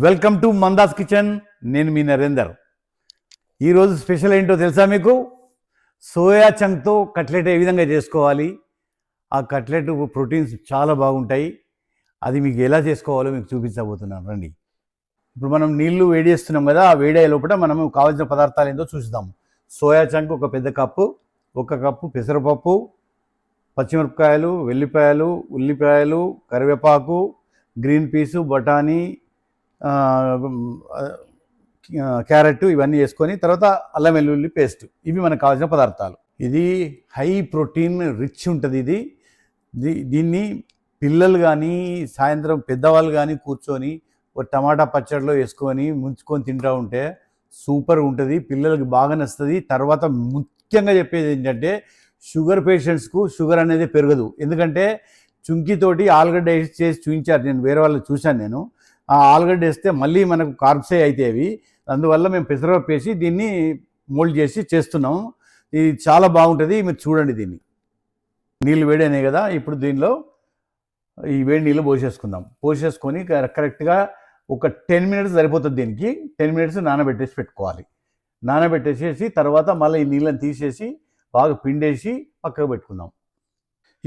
Welcome to మందాస్ kitchen. నేను మీ నరేందర్. ఈరోజు special ఏంటో తెలుసా మీకు? సోయా చంక్తో కట్లెట్ ఏ విధంగా చేసుకోవాలి? ఆ కట్లెట్ ప్రోటీన్స్ చాలా బాగుంటాయి. అది మీకు ఎలా చేసుకోవాలో మీకు చూపించబోతున్నాను. రండి. ఇప్పుడు మనం నీళ్ళు వేడి చేస్తున్నాం కదా ఆ వేడి అయ్యే లోపల మనం కావాల్సిన పదార్థాలు ఏందో చూస్తాం సోయా చంక్ ఒక పెద్ద కప్పు ఒక కప్పు పెసరపప్పు పచ్చిమిరపకాయలు వెల్లిపాయలు ఉల్లిపాయలు కరివేపాకు గ్రీన్ పీసు బఠానీ క్యారెట్ ఇవన్నీ వేసుకొని తర్వాత అల్లం వెల్లుల్లి పేస్ట్. ఇవి మనకు కావాల్సిన పదార్థాలు. ఇది హై ప్రోటీన్ రిచ్ ఉంటుంది ఇది. దీన్ని పిల్లలు కానీ సాయంత్రం పెద్దవాళ్ళు కానీ కూర్చొని ఒక టమాటా పచ్చడిలో వేసుకొని ముంచుకొని తింటూ ఉంటే సూపర్ ఉంటుంది. పిల్లలకి బాగా నచ్చుతుంది. తర్వాత ముఖ్యంగా చెప్పేది ఏంటంటే షుగర్ పేషెంట్స్కు షుగర్ అనేది పెరగదు. ఎందుకంటే చుంకితోటి ఆలుగడ్డ చేసి చూపించారు నేను వేరే వాళ్ళు చూశాను నేను. ఆలుగడ్డ వేస్తే మళ్ళీ మనకు కార్బ్సే అవుతాయి అందువల్ల మేము పెసరపప్పు వేసి దీన్ని మోల్డ్ చేసి చేస్తున్నాం. ఇది చాలా బాగుంటుంది మీరు చూడండి దీన్ని. నీళ్ళు వేడైనాయి కదా ఇప్పుడు దీనిలో ఈ వేడి నీళ్ళు పోసేసుకుందాం. పోసేసుకొని కరెక్ట్గా ఒక టెన్ మినిట్స్ సరిపోతుంది దీనికి. టెన్ మినిట్స్ నానబెట్టేసి పెట్టుకోవాలి. నానబెట్టేసేసి తర్వాత మళ్ళీ ఈ నీళ్ళని తీసేసి బాగా పిండేసి పక్కకు పెట్టుకుందాం.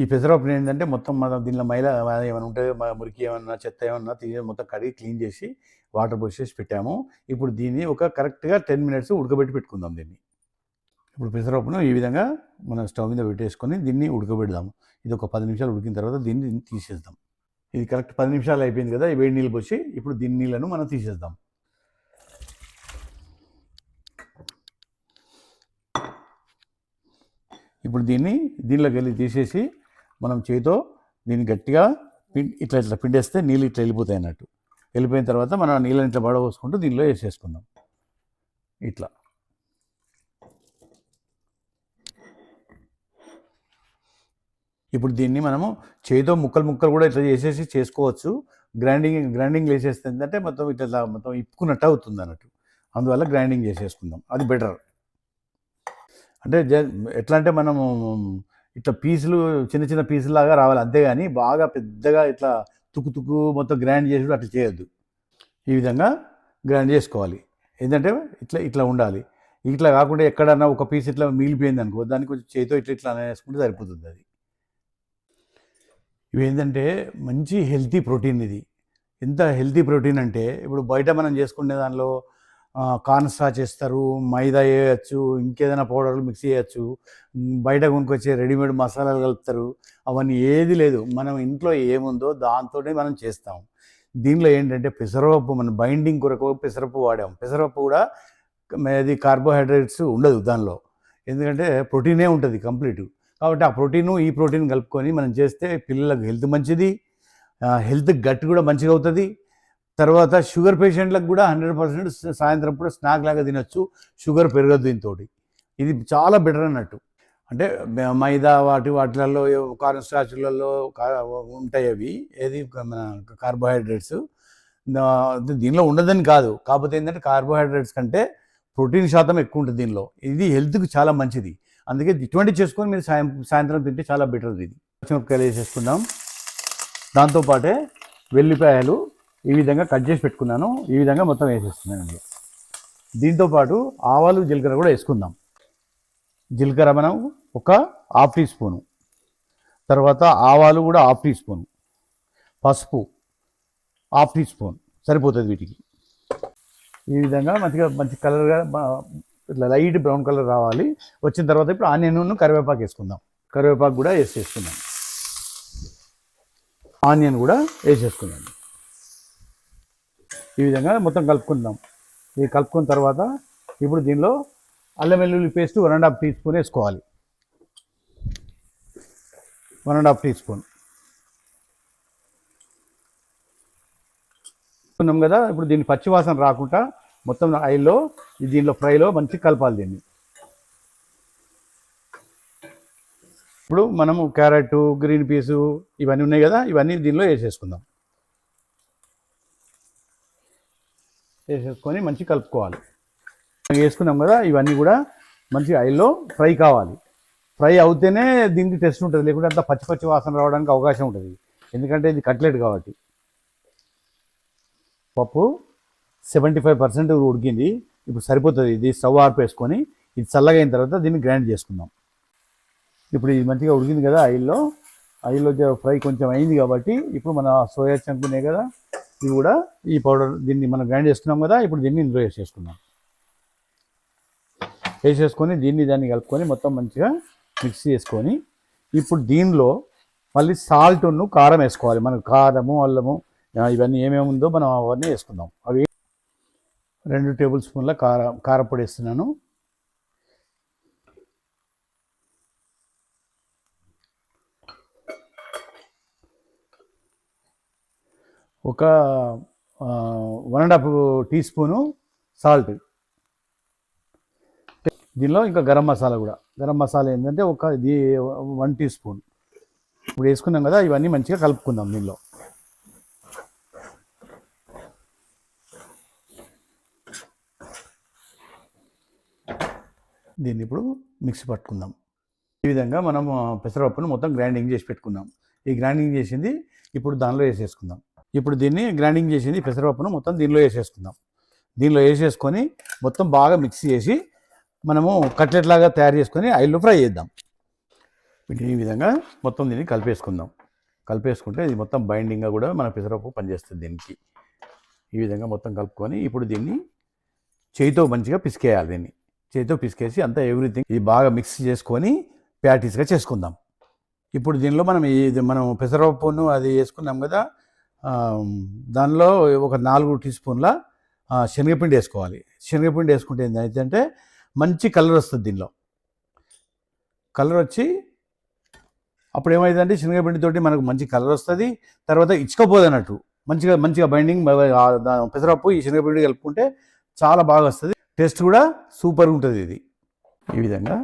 ఈ పెసరపప్పు ఏంటంటే మొత్తం మన దీనిలో మైల ఏమైనా ఉంటే మురికి ఏమన్నా చెత్త ఏమన్నా తీసి మొత్తం కడిగి క్లీన్ చేసి వాటర్ పోసేసి పెట్టాము. ఇప్పుడు దీన్ని ఒక కరెక్ట్గా టెన్ మినిట్స్ ఉడకబెట్టి పెట్టుకుందాం దీన్ని. ఇప్పుడు పెసరపప్పును ఈ విధంగా మనం స్టవ్ మీద పెట్టేసుకొని దీన్ని ఉడకబెడదాము. ఇది ఒక పది నిమిషాలు ఉడికిన తర్వాత దీన్ని దీన్ని తీసేద్దాం. ఇది కరెక్ట్ పది నిమిషాలు అయిపోయింది కదా ఈ వేడి నీళ్ళు పోసి ఇప్పుడు దీని నీళ్ళను మనం తీసేద్దాం. ఇప్పుడు దీన్ని దీనిలోకి వెళ్ళి తీసేసి మనం చేతితో దీన్ని గట్టిగా పిం ఇట్లా ఇట్లా పిండేస్తే నీళ్ళు ఇట్లా వెళ్ళిపోతాయి అన్నట్టు. వెళ్ళిపోయిన తర్వాత మనం ఆ నీళ్ళని ఇట్లా పడవసుకుంటూ దీనిలో వేసేసుకుందాం. ఇట్లా. ఇప్పుడు దీన్ని మనము చేతో ముక్కలు ముక్కలు కూడా ఇట్లా చేసేసి చేసుకోవచ్చు. గ్రైండింగ్ గ్రైండింగ్ వేసేస్తే ఏంటంటే మొత్తం ఇట్లా మొత్తం ఇప్పుకున్నట్టు అవుతుంది అన్నట్టు. అందువల్ల గ్రైండింగ్ చేసేసుకుందాం. అది బెటర్. అంటే జ- ఎట్లా అంటే మనము ఇట్లా పీసులు చిన్న చిన్న పీసులాగా రావాలి. అంతేగాని బాగా పెద్దగా ఇట్లా తుక్కు తుక్కు మొత్తం గ్రైండ్ చేసి అట్లా చేయొద్దు. ఈ విధంగా గ్రైండ్ చేసుకోవాలి. ఏంటంటే ఇట్లా ఇట్లా ఉండాలి. ఇట్లా కాకుండా ఎక్కడన్నా ఒక పీస్ ఇట్లా మిగిలిపోయింది అనుకో దానికి కొంచెం చేతితో ఇట్లా ఇట్లా వేసుకుంటే సరిపోతుంది అది. ఇవి ఏంటంటే మంచి హెల్తీ ప్రోటీన్ ఇది. ఎంత హెల్తీ ప్రోటీన్ అంటే ఇప్పుడు బయట మనం చేసుకునే దానిలో కార్న్ చేస్తారు మైదా వేయచ్చు ఇంకేదైనా పౌడర్లు మిక్స్ చేయొచ్చు బయట కొనుక్కొచ్చే రెడీమేడ్ మసాలాలు కలుపుతారు అవన్నీ ఏది లేదు. మనం ఇంట్లో ఏముందో దాంతోనే మనం చేస్తాం. దీనిలో ఏంటంటే పెసరపప్పు మనం బైండింగ్ కొరకు పెసరపప్పు వాడాం. పెసరపప్పు కూడా అది కార్బోహైడ్రేట్స్ ఉండదు దానిలో. ఎందుకంటే ప్రోటీనే ఉంటుంది కంప్లీట్. కాబట్టి ఆ ప్రోటీను ఈ ప్రోటీన్ కలుపుకొని మనం చేస్తే పిల్లలకు హెల్త్ మంచిది హెల్త్ గట్ కూడా మంచిగా అవుతుంది. తర్వాత షుగర్ పేషెంట్లకు కూడా హండ్రెడ్ పర్సెంట్ సాయంత్రం పూట స్నాక్ లాగా తినొచ్చు. షుగర్ పెరగదు దీంతో. ఇది చాలా బెటర్ అన్నట్టు. అంటే మైదా వాటి వాటిలలో కార్న్ స్టార్చ్లలో ఉంటాయి అవి. ఏది? మన కార్బోహైడ్రేట్స్. దీనిలో ఉండదని కాదు. కాకపోతే ఏంటంటే కార్బోహైడ్రేట్స్ కంటే ప్రోటీన్ శాతం ఎక్కువ ఉంటుంది దీనిలో. ఇది హెల్త్కి చాలా మంచిది. అందుకే ఇటువంటి చేసుకొని మీరు సాయం సాయంత్రం తింటే చాలా బెటర్ ఇది. పచ్చిమిరపకాయలు వేసేసుకుందాం. దాంతోపాటే వెల్లిపాయలు ఈ విధంగా కట్ చేసి పెట్టుకున్నాను. ఈ విధంగా మొత్తం వేసేస్తున్నానండి దీంతోపాటు ఆవాలు జీలకర్ర కూడా వేసుకుందాం. జీలకర్ర మనం ఒక హాఫ్ టీ స్పూను. తర్వాత ఆవాలు కూడా హాఫ్ టీ స్పూన్. పసుపు హాఫ్ టీ స్పూన్. సరిపోతుంది వీటికి. ఈ విధంగా మంచిగా మంచి కలర్గా ఇట్లా లైట్ బ్రౌన్ కలర్ రావాలి. వచ్చిన తర్వాత ఇప్పుడు ఆనియన్ కరివేపాకు వేసుకుందాం. కరివేపాకు కూడా వేసేసుకుందాం. ఆనియన్ కూడా వేసేసుకుందాం. ఈ విధంగా మొత్తం కలుపుకుందాం. ఇది కలుపుకున్న తర్వాత ఇప్పుడు దీనిలో అల్లం వెల్లుల్లి paste one and half teaspoon వేసుకోవాలి. One and half teaspoon. ఉన్నాం కదా ఇప్పుడు దీన్ని పచ్చి వాసన రాకుండా మొత్తం ఆయిల్లో దీనిలో ఫ్రైలో మంచి కలపాలి దీన్ని. ఇప్పుడు మనము క్యారెట్ గ్రీన్ పీసు ఇవన్నీ ఉన్నాయి కదా ఇవన్నీ దీనిలో వేసేసుకుందాం. వేసేసుకొని మంచి కలుపుకోవాలి. వేసుకున్నాం కదా ఇవన్నీ కూడా మంచి ఆయిల్లో ఫ్రై కావాలి. ఫ్రై అవుతేనే దీనికి టెస్ట్ ఉంటుంది లేకుంటే అంత పచ్చి పచ్చి వాసన రావడానికి అవకాశం ఉంటుంది. ఎందుకంటే ఇది కట్లెట్ కాబట్టి. పప్పు సెవెంటీ ఫైవ్ పర్సెంట్ ఉడికింది. ఇప్పుడు సరిపోతుంది ఇది స్టవ్ ఆర్పేసుకొని ఇది చల్లగా అయిన తర్వాత దీన్ని గ్రైండ్ చేసుకుందాం. ఇప్పుడు ఇది మంచిగా ఉడికింది కదా ఆయిల్లో. ఆయిల్లో ఫ్రై కొంచెం అయింది కాబట్టి ఇప్పుడు మన సోయా చంకునే కదా ఇవి కూడా ఈ పౌడర్ దీన్ని మనం గ్రైండ్ చేసుకున్నాం కదా ఇప్పుడు దీన్ని ఇందులో వేసేసుకున్నాం వేసేసుకొని దీన్ని దాన్ని కలుపుకొని మొత్తం మంచిగా మిక్స్ చేసుకొని ఇప్పుడు దీనిలో మళ్ళీ సాల్ట్ను కారం వేసుకోవాలి. మనకు కారము అల్లము ఇవన్నీ ఏమేమి ఉందో మనం అవన్నీ వేసుకుందాం. అవి రెండు టేబుల్ స్పూన్ల కారం కారపొడి వేస్తున్నాను. ఒక one and half teaspoon salt దీనిలో ఇంకా గరం మసాలా కూడా. గరం మసాలా ఏంటంటే ఒక ఇది వన్ టీ స్పూన్ ఇప్పుడు వేసుకున్నాం కదా ఇవన్నీ మంచిగా కలుపుకుందాం దీనిలో. దీన్ని ఇప్పుడు మిక్సీ పట్టుకుందాం. ఈ విధంగా మనం పెసరపప్పును మొత్తం గ్రైండింగ్ చేసి పెట్టుకుందాం ఈ గ్రైండింగ్ చేసింది ఇప్పుడు దానిలో వేసేసుకుందాం. ఇప్పుడు దీన్ని గ్రైండింగ్ చేసింది పెసరపప్పును మొత్తం దీనిలో వేసేసుకుందాం. దీనిలో వేసేసుకొని మొత్తం బాగా మిక్స్ చేసి మనము కట్లెట్ లాగా తయారు చేసుకొని ఆయిల్లో ఫ్రై చేద్దాం. వీటిని ఈ విధంగా మొత్తం దీన్ని కలిపేసుకుందాం. కలిపేసుకుంటే ఇది మొత్తం బైండింగ్గా కూడా మన పెసరపప్పు పనిచేస్తుంది దీనికి. ఈ విధంగా మొత్తం కలుపుకొని ఇప్పుడు దీన్ని చేయితో మంచిగా పిసికేయాలి దీన్ని. చేతితో పిసికేసి అంతా ఎవ్రీథింగ్ ఇది బాగా మిక్స్ చేసుకొని ప్యాటీస్గా చేసుకుందాం. ఇప్పుడు దీనిలో మనం ఇది మనం పెసరపప్పును అది వేసుకున్నాం కదా దానిలో ఒక నాలుగు టీ స్పూన్ల శనగపిండి వేసుకోవాలి. శనగపిండి వేసుకుంటే ఏంటంటే మంచి కలర్ వస్తుంది దీనిలో. కలర్ వచ్చి అప్పుడు ఏమైందంటే శనగపిండితోటి మనకు మంచి కలర్ వస్తుంది. తర్వాత ఇచ్చుకోపోదు అన్నట్టు. మంచిగా మంచిగా బైండింగ్ పెసరపప్పు ఈ శనగపిండి కలుపుకుంటే చాలా బాగా వస్తుంది. టేస్ట్ కూడా సూపర్గా ఉంటుంది ఇది. ఈ విధంగా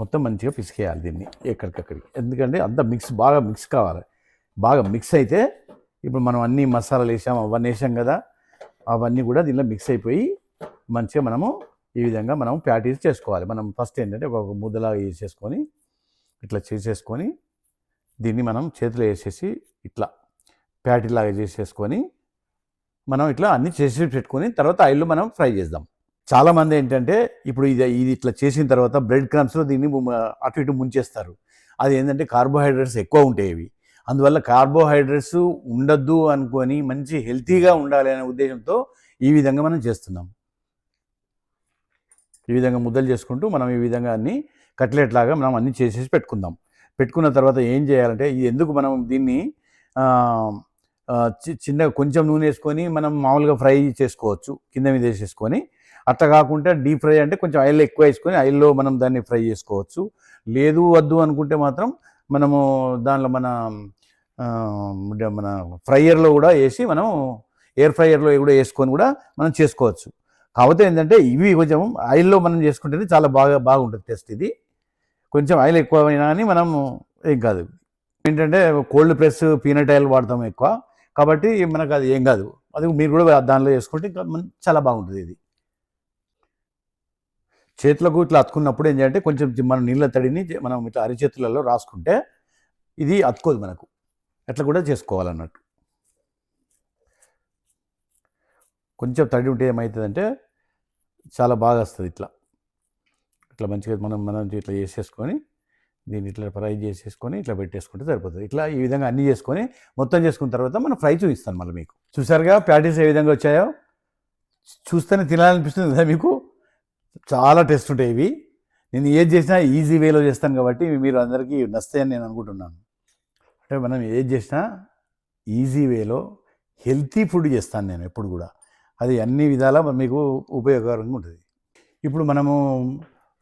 మొత్తం మంచిగా పిసికేయాలి దీన్ని ఎక్కడికక్కడికి. ఎందుకంటే అంత మిక్స్ బాగా మిక్స్ కావాలి. బాగా మిక్స్ అయితే ఇప్పుడు మనం అన్ని మసాలాలు వేసాం అవన్నీ వేసాం కదా అవన్నీ కూడా దీనిలో మిక్స్ అయిపోయి మంచిగా మనము ఈ విధంగా మనం ప్యాటీస్ చేసుకోవాలి. మనం ఫస్ట్ ఏంటంటే ఒక ముద్దలా వేసేసుకొని ఇట్లా చేసేసుకొని దీన్ని మనం చేతిలో వేసేసి ఇట్లా ప్యాటీలాగా చేసేసుకొని మనం ఇట్లా అన్ని చేసి పెట్టుకొని తర్వాత ఆయిల్లో మనం ఫ్రై చేద్దాం. చాలామంది ఏంటంటే ఇప్పుడు ఇది ఇది ఇట్లా చేసిన తర్వాత బ్రెడ్ క్రమ్స్లో దీన్ని అటు ఇటు ముంచేస్తారు. అది ఏంటంటే కార్బోహైడ్రేట్స్ ఎక్కువ ఉంటాయి ఇవి. అందువల్ల కార్బోహైడ్రేట్స్ ఉండద్దు అనుకొని మంచి హెల్తీగా ఉండాలి అనే ఉద్దేశంతో ఈ విధంగా మనం చేస్తున్నాం. ఈ విధంగా ముద్దలు చేసుకుంటూ మనం ఈ విధంగా అన్ని కట్లెట్ లాగా మనం అన్ని చేసేసి పెట్టుకుందాం. పెట్టుకున్న తర్వాత ఏం చేయాలంటే ఇది ఎందుకు మనం దీన్ని చి- చిన్న కొంచెం నూనె వేసుకొని మనం మామూలుగా ఫ్రై చేసుకోవచ్చు కింద మీద వేసేసుకొని. అట్లా కాకుండా డీప్ ఫ్రై అంటే కొంచెం ఆయిల్ ఎక్కువ వేసుకొని ఆయిల్లో మనం దాన్ని ఫ్రై చేసుకోవచ్చు. లేదు వద్దు అనుకుంటే మాత్రం మనము దానిలో మన మన ఫ్రైయర్లో కూడా వేసి మనం ఎయిర్ ఫ్రైయర్లో కూడా వేసుకొని కూడా మనం చేసుకోవచ్చు. కాకపోతే ఏంటంటే ఇవి కొంచెం ఆయిల్లో మనం చేసుకుంటేనే చాలా బాగా బాగుంటుంది టేస్ట్ ఇది. కొంచెం ఆయిల్ ఎక్కువ అయినా కానీ మనం ఏం కాదు. ఏంటంటే కోల్డ్ ప్రెస్ పీనట్ ఆయిల్ వాడతాం ఎక్కువ. కాబట్టి మనకు అది ఏం కాదు. అది మీరు కూడా దానిలో చేసుకుంటే ఇంకా చాలా బాగుంటుంది ఇది. చేతులకు ఇట్లా అతుకున్నప్పుడు ఏం చేయాలంటే కొంచెం మనం నీళ్ళ తడిని మనం ఇట్లా అరిచేతులలో రాసుకుంటే ఇది అతుకోదు మనకు. అట్లా కూడా చేసుకోవాలన్నట్టు. కొంచెం తడి ఉంటే ఏమవుతుందంటే చాలా బాగా వస్తుంది ఇట్లా. ఇట్లా మంచిగా మనం మనం ఇట్లా చేసేసుకొని దీన్ని ఇట్లా ఫ్రై చేసేసుకొని ఇట్లా పెట్టేసుకుంటే సరిపోతుంది. ఇట్లా ఈ విధంగా అన్నీ చేసుకొని మొత్తం చేసుకున్న తర్వాత మనం ఫ్రై చూపిస్తాను మళ్ళీ మీకు. చూసారుగా ప్యాటీస్ ఏ విధంగా వచ్చాయో? చూస్తేనే తినాలనిపిస్తుంది కదా మీకు? చాలా టేస్ట్ ఉంటాయి ఇవి. నేను ఏది చేసినా ఈజీ వేలో చేస్తాను కాబట్టి మీరు అందరికీ నస్తాయని నేను అనుకుంటున్నాను. అంటే మనం ఏది చేసినా ఈజీ వేలో హెల్తీ ఫుడ్ చేస్తాను నేను ఎప్పుడు కూడా. అది అన్ని విధాలా మీకు ఉపయోగకరంగా ఉంటుంది. ఇప్పుడు మనము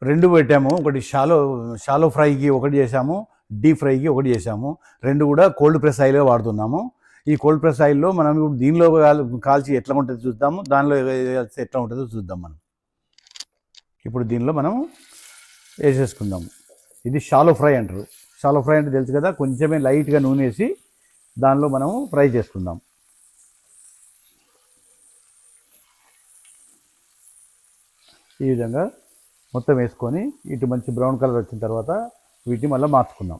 రెండు పెట్టాము ఒకటి షాలో షాలో ఫ్రైకి ఒకటి చేసాము డీప్ ఫ్రైకి ఒకటి చేసాము రెండు కూడా కోల్డ్ ప్రెస్ ఆయిల్గా వాడుతున్నాము. ఈ కోల్డ్ ప్రెస్ ఆయిల్లో మనం ఇప్పుడు దీనిలో కాల్చి ఎట్లా ఉంటుందో చూద్దాము. దానిలో ఎట్లా ఉంటుందో చూద్దాం మనం. ఇప్పుడు దీనిలో మనం వేసేసుకుందాము. ఇది షాలో ఫ్రై అంటారు. షాలో ఫ్రై అంటే తెలుసు కదా కొంచెమే లైట్గా నూనె వేసి దానిలో మనము ఫ్రై చేసుకుందాం. ఈ విధంగా మొత్తం వేసుకొని ఇటు మంచి బ్రౌన్ కలర్ వచ్చిన తర్వాత వీటిని మళ్ళీ మార్చుకుందాం.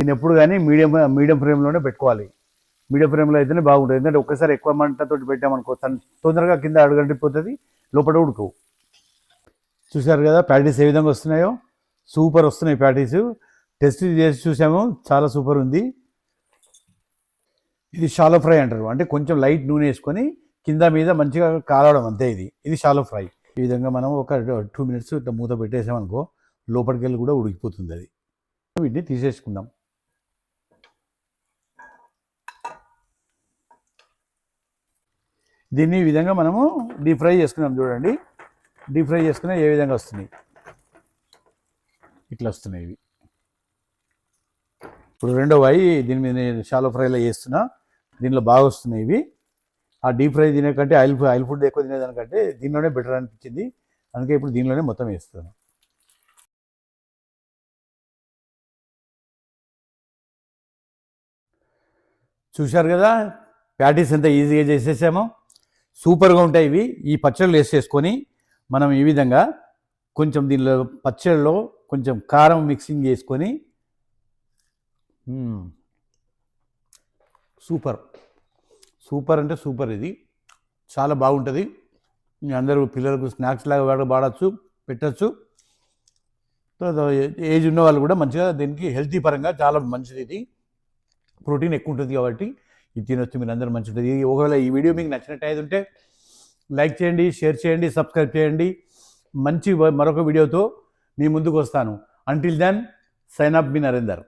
దీన్ని ఎప్పుడు కానీ మీడియం మీడియం ఫ్లేమ్లోనే పెట్టుకోవాలి. మీడియం ఫ్లేమ్లో అయితేనే బాగుంటుంది. ఎందుకంటే ఒక్కసారి ఎక్కువ మంటతో పెట్టామనుకో తన్- తొందరగా కింద అడుగంటిపోతుంది లోపల ఉడుకు. చూశారు కదా ప్యాటీస్ ఏ విధంగా వస్తున్నాయో? సూపర్ వస్తున్నాయి ప్యాటీస్. టెస్ట్ చేసి చూసాము. చాలా సూపర్ ఉంది. ఇది షాలో ఫ్రై అంటారు. అంటే కొంచెం లైట్ నూనె వేసుకొని కింద మీద మంచిగా కాలవడం అంతే ఇది. ఇది షాలో ఫ్రై. ఈ విధంగా మనం ఒక టూ మినిట్స్ ఇట్లా మూత పెట్టేసామనుకో లోపలికి వెళ్ళి కూడా ఉడికిపోతుంది అది. వీటిని తీసేసుకుందాం. దీన్ని ఈ విధంగా మనము డీప్ ఫ్రై చేసుకున్నాం చూడండి. డీప్ ఫ్రై చేసుకున్నా ఏ విధంగా వస్తున్నాయి ఇట్లా వస్తున్నాయి ఇవి. ఇప్పుడు రెండవ అవి దీని మీద నేను షాలో ఫ్రైలో చేస్తున్నా. దీనిలో బాగా వస్తున్నాయి ఇవి. ఆ డీప్ ఫ్రై తినేకంటే ఆయిల్ ఆయిల్ ఫుడ్ ఎక్కువ తినేదానికంటే దీనిలోనే బెటర్ అనిపించింది. అందుకే ఇప్పుడు దీనిలోనే మొత్తం వేస్తాను చూశారు కదా ప్యాటీస్ ఎంత ఈజీగా చేసేసామో. సూపర్గా ఉంటాయి ఇవి. ఈ పచ్చళ్ళు వేసేసుకొని మనం ఈ విధంగా కొంచెం దీనిలో పచ్చళ్ళలో కొంచెం కారం మిక్సింగ్ చేసుకొని సూపర్. సూపర్ అంటే సూపర్ ఇది. చాలా బాగుంటుంది. అందరూ పిల్లలకు స్నాక్స్ లాగా వాడ వాడచ్చు పెట్టచ్చు. తర్వాత ఏజ్ ఉన్న వాళ్ళు కూడా మంచిగా దీనికి హెల్తీ పరంగా చాలా మంచిది ఇది. ప్రోటీన్ ఎక్కువ ఉంటుంది కాబట్టి ఇది తినొచ్చు మీరు అందరూ మంచి ఉంటుంది ఒకవేళ ఈ వీడియో మీకు నచ్చినట్టు ఉంటే లైక్ చేయండి షేర్ చేయండి సబ్స్క్రైబ్ చేయండి. మంచి మరొక వీడియోతో మీ ముందుకు వస్తాను. అంటిల్ దెన్ సైన్ అప్ మీ నరేందర్